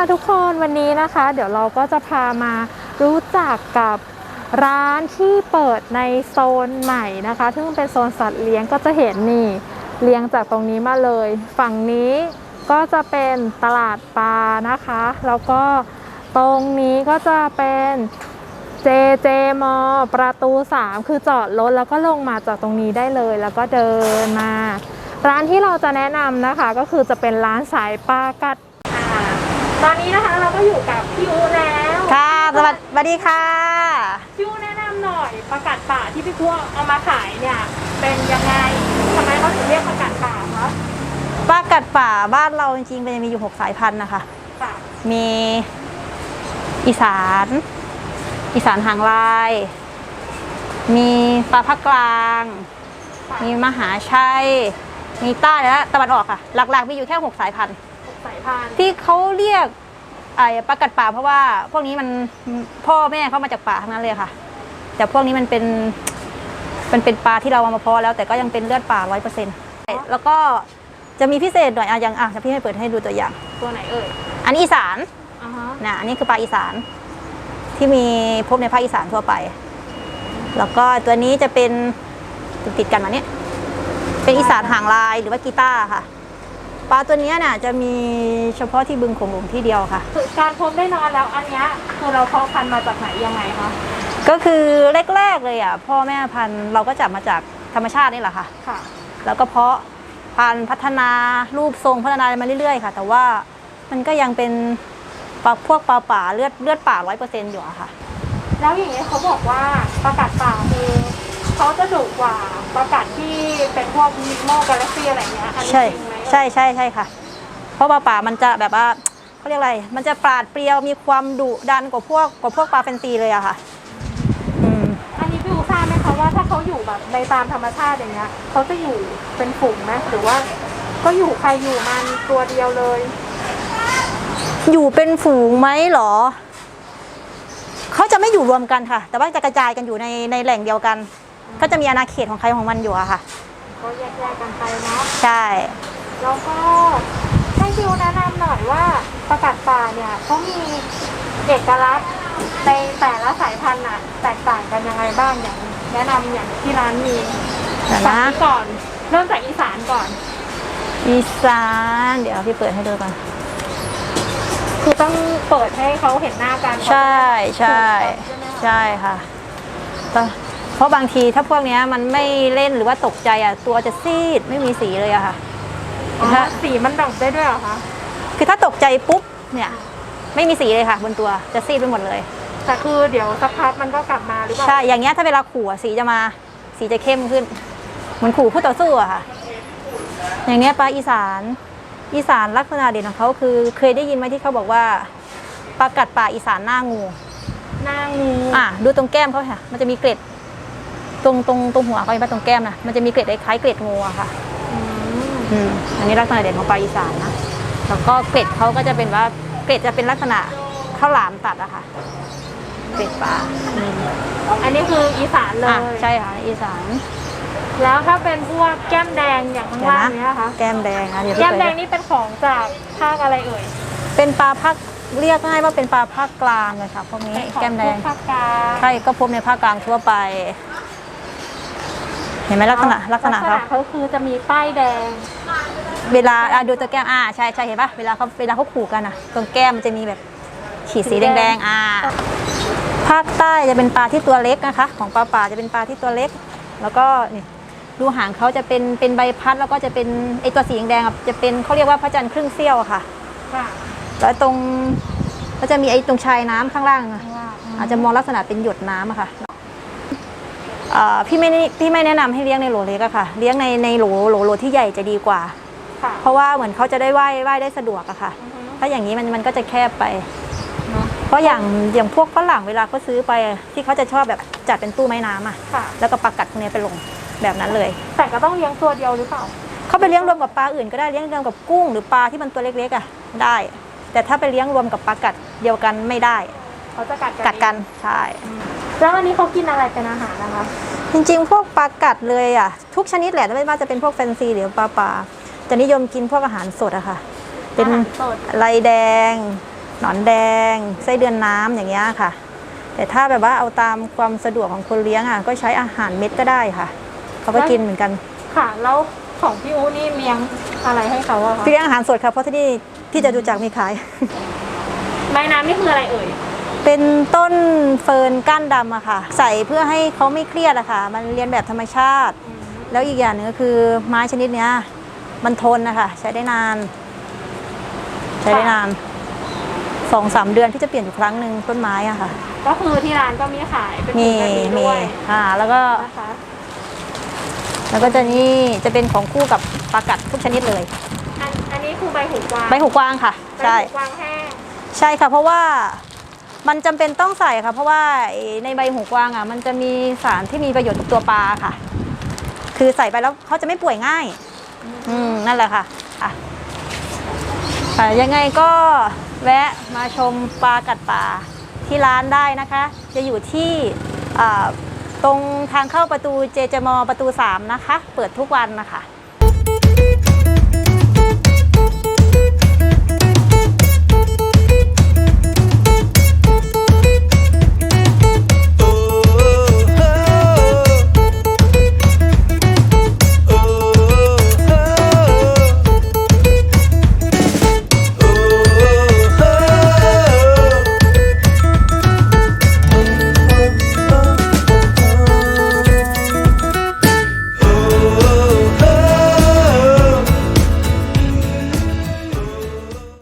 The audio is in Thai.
ค่ะทุกคนวันนี้นะคะ เดี๋ยวเราก็จะพามารู้จักกับร้านที่เปิดในโซนใหม่นะคะ ซึ่งเป็นโซนสัตว์เลี้ยงก็จะเห็นนี่เลี้ยงจากตรงนี้มาเลย ฝั่งนี้ก็จะเป็นตลาดปลานะคะ แล้วก็ตรงนี้ก็จะเป็น JJ มอประตู 3 คือจอดรถแล้วก็ลงมาจากตรงนี้ได้เลย แล้วก็เดินมา ร้านที่เราจะแนะนำนะคะ ก็คือจะเป็นร้านสายปลากัด ตอนนี้นะคะเราก็อยู่กับพี่อูแล้วค่ะ สวัสสวัสดีค่ะ พี่อูแนะนำหน่อยประกัดป่าที่พี่พวกเอามาขายเนี่ย เป็นยังไงทำไมเขาถึงเรียกประกัดป่าคะปลากัดป่าบ้านเราจริงๆมันจะมีอยู่ 6 สายพันธุ์นะคะค่ะมีอีสาน อีสานหางลาย มีปลาภาคกลางมีมหาชัย มีใต้และตะวันออกค่ะ หลักๆมีอยู่แค่ 6 สายพันธุ์หก สายพันธุ์ที่เขาเรียกไอ้ปลากัดป่าเพราะว่าพวกนี้มันพ่อแม่เขามาจากป่าทั้งนั้นเลยค่ะ แต่พวกนี้มันเป็นมันเป็นปลาที่เราเอามาเพาะแล้วแต่ก็ยังเป็นเลือดป่าร้อยเปอร์เซ็นต์แล้วก็จะมีพิเศษหน่อยอะอย่างอะจะพี่ให้เปิดให้ดูตัวอย่าง ตัวไหนเอ่ยอันนี้อีสานอ่าฮะนะอันนี้คือปลาอีสาน ที่มีพบในภาคอีสานทั่วไป แล้วก็ตัวนี้จะเป็นติดติดๆกันมาเนี้ยเป็นอีสานหางลายหรือว่ากีตาร์ค่ะ ปลาตัวเนี้ยน่ะจะมีเฉพาะที่บึงโขงหลงที่เดียวค่ะ คือการพบได้นานแล้วอันเนี้ยคือเราเพาะพันธุ์มาจากไหนยังไงคะ ก็คือแรกๆเลยอะพ่อแม่พันธุ์เราก็จับมาจากธรรมชาตินี่แหละค่ะ ค่ะ แล้วก็เพาะพันธุ์พัฒนารูปทรงพัฒนามาเรื่อยๆ ค่ะ แต่ว่ามันก็ยังเป็นปลาพวกปลาป่าเลือดเลือดป่าร้อยเปอร์เซ็นต์อยู่อะค่ะ แล้วอย่างนี้ยเขาบอกว่าประกาศป่าคือเขาจะดุกว่าประกาศที่เป็นพวกนิโมกาแล็กซี่อะไรเงี้ยอันนี้ใช่ จริงไหม ใช่ใช่ใช่ค่ะ เพราะปลาป่ามันจะแบบว่าเขาเรียกอะไร มันจะปราดเปรียวมีความดุดันกว่าพวกกว่าพวกปลาแฟนซีเลยอะค่ะ อืม อันนี้พี่อูทราบไหมคะว่าถ้าเขาอยู่แบบในตามธรรมชาติอย่างเงี้ยเขาจะอยู่เป็นฝูงไหมหรือว่า ก็อยู่ใครอยู่มันตัวเดียวเลย อยู่เป็นฝูงไหมเหรอ เขาจะไม่อยู่รวมกันค่ะ แต่ว่าจะกระจายกันอยู่ในในแหล่งเดียวกัน ก็จะมีอาณาเขตของใครของมันอยู่อะค่ะ ก็แยกๆกันไปเนาะ ใช่ แล้วก็ให้พี่อูแนะนำหน่อยว่าประกาศป่าเนี่ยเขามีเอกลักษณ์ในแต่ละสายพันธุ์น่ะแตกต่างกันยังไงบ้างอย่างแนะนำอย่างที่ร้านมีเดี๋ยวจากนะนี้ก่อน เริ่มจากอีสานก่อน อีสานเดี๋ยวพี่เปิดให้ดูก่อน คือต้องเปิดให้เขาเห็นหน้ากันใช่ใช่ใช่ไหมคะใช่ค่ะก็เพราะบางทีถ้าพวกเนี้ยมันไม่เล่นหรือว่าตกใจอะตัวจะซีดไม่มีสีเลยอะค่ะอ๋อ ถ้าสีมันดับได้ด้วยเหรอคะ คือถ้าตกใจปุ๊บเนี่ยไม่มีสีเลยค่ะ บนตัวจะซีดไปหมดเลย แต่คือเดี๋ยวสักพักมันก็กลับมาหรือเปล่า ใช่ อย่างเงี้ยถ้าเวลาขู่อะสีจะมา สีจะเข้มขึ้น เหมือนขู่ผู้ต่อสู้อะค่ะ อย่างเงี้ยปลาอีสาน อีสานลักษณะเด่นของเขาคือ เคยได้ยินไหมที่เขาบอกว่าปลากัดป่าอีสานหน้างู หน้างูอะดูตรงแก้มเขาค่ะ มันจะมีเกล็ด ตรงตรงตรงหัวเขาเห็นปะตรงแก้มนะมันจะมีเกล็ดคล้ายๆเกล็ดงูอะค่ะ อืมอืมอันนี้ลักษณะเด่นของปลาอีสานนะ แล้วก็เกล็ดเขาก็จะเป็นว่าเกล็ดจะเป็นลักษณะข้าวหลามตัดอะค่ะ เกล็ดปลาอืมอันนี้คืออีสานเลอะย ใช่ค่ะ อีสานแล้วถ้าเป็นพวกแก้มแดงอย่างข้างเดี๋ยวล่างนะเนี้ยคะ แก้มแดงอะเดี๋ยวแก้มพี่แดเปิงนี่เป็นของจากภาคอะไรเอ่ยเป็นปลาภาคเรียกง่ายว่าเป็นปลาภาคกลางเลยค่ะพวกนี้เป็นของแก้มแดง พวภาคกลางใช่ก็พบในภาคกลางทั่วไป เห็นไหมลักษณะลักษณะลัเขาเขาคือจะมีป้ายแดง เวลาอะดูตัวแก้มอ่าใช่ใช่เห็นปะเวลาเขาเวลาเขาขู่กันอะ ตรงแก้มมันจะมีแบบขีดสีสีแแดงดงๆอ่าภาคใต้จะเป็นปลาที่ตัวเล็กนะคะ ของปลาป่าจะเป็นปลาที่ตัวเล็ก แล้วก็นี่ดูหางเขาจะเป็นเป็นใบพัดแล้วก็จะเป็นไอตัวสีแดงๆอะจะเป็นเขาเรียกว่าพระจันทร์ครึ่งเสี้ยวอะค่ะค่ะแล้วตรงก็จะมีไอ้ตรงชายน้ำข้างล่างอะข้างล่างอาจจะมองลักษณะเป็นหยดน้ำอะค่ะเอ่อ พี่ไม่ได้พี่ไม่แนะนำให้เลี้ยงในโหลเล็กอะค่ะ เลี้ยงในในโหลโหลโหลที่ใหญ่จะดีกว่าค่ะเพราะว่าเหมือนเขาจะได้ว่ายว่ายได้สะดวกอะค่ะอือฮึถ้าอย่างนี้มันมันก็จะแคบไปเนอะเพราะอย่างอย่างพวกฝรั่งเวลาเขาซื้อไปอะที่เขาจะชอบแบบจัดเป็นตู้ไม้น้ำอะค่ะแล้วก็ปลากัดพวกเนี้ยไปลงแบบนั้นเลย แต่ก็ต้องเลี้ยงตัวเดียวหรือเปล่าเขาไปเลี้ยงรวมกับปลาอื่นก็ได้เลี้ยงรวมกับกุ้งหรือปลาที่มันตัวเล็กๆอะได้ แต่ถ้าไปเลี้ยงรวมกับปลากัดเดียวกันไม่ได้ เขาจะกัดกันกัดกันใช่แล้วอันนี้เขากินอะไรเป็นอาหารนะคะจริงๆ พวกปลากัดเลยอะ ทุกชนิดแหละไม่ว่าจะเป็นพวกแฟนซีหรือปลาป่าจะนิยมกินพวกอาหารสดอะค่ะ เป็นอาหารสดไรแดง หนอนแดง ไส้เดือนน้ำอย่างเงี้ยค่ะ แต่ถ้าแบบว่าเอาตามความสะดวกของคนเลี้ยงอะก็ใช้อาหารเม็ดก็ได้ค่ะ เขาก็กินเหมือนกันค่ะ แล้วของพี่อูนี่เลี้ยงอะไรให้เขาอะคะพี่เลี้ยงอาหารสดค่ะเพราะที่นี่ที่จะดูจากมีขายใบน้ำนี่คืออะไรเอ่ย เป็นต้นเฟิร์นก้านดำอะค่ะ ใส่เพื่อให้เขาไม่เครียดอะค่ะ มันเรียนแบบธรรมชาติ แล้วอีกอย่างหนึ่งก็คือไม้ชนิดเนี้ยมันทนนะคะใช้ได้นาน ใช้ได้นานสองสามเดือนที่จะเปลี่ยนอยู่ครั้งหนึ่งต้นไม้อะค่ะ ก็คือที่ร้านก็มีขายเป็นมีแบบนี้มีด้วยอ่าแล้วก็นะคะแล้วก็จะนี่จะเป็นของคู่กับปลากัดทุกชนิดเลยอันอันนี้คือใบหูกวางใบหูกวางค่ะใบใช่หูกวางแห้งใช่ค่ะเพราะว่า มันจำเป็นต้องใส่ค่ะ เพราะว่าในใบหูกวางอะ มันจะมีสารที่มีประโยชน์ตัวปลาค่ะ คือใส่ไปแล้วเขาจะไม่ป่วยง่าย อืมนั่นแหละค่ะอะค่ะยังไงก็แวะมาชมปลากัดป่าที่ร้านได้นะคะ จะอยู่ที่ตรงทางเข้าประตูเจจมประตู 3 นะคะ เปิดทุกวันนะคะ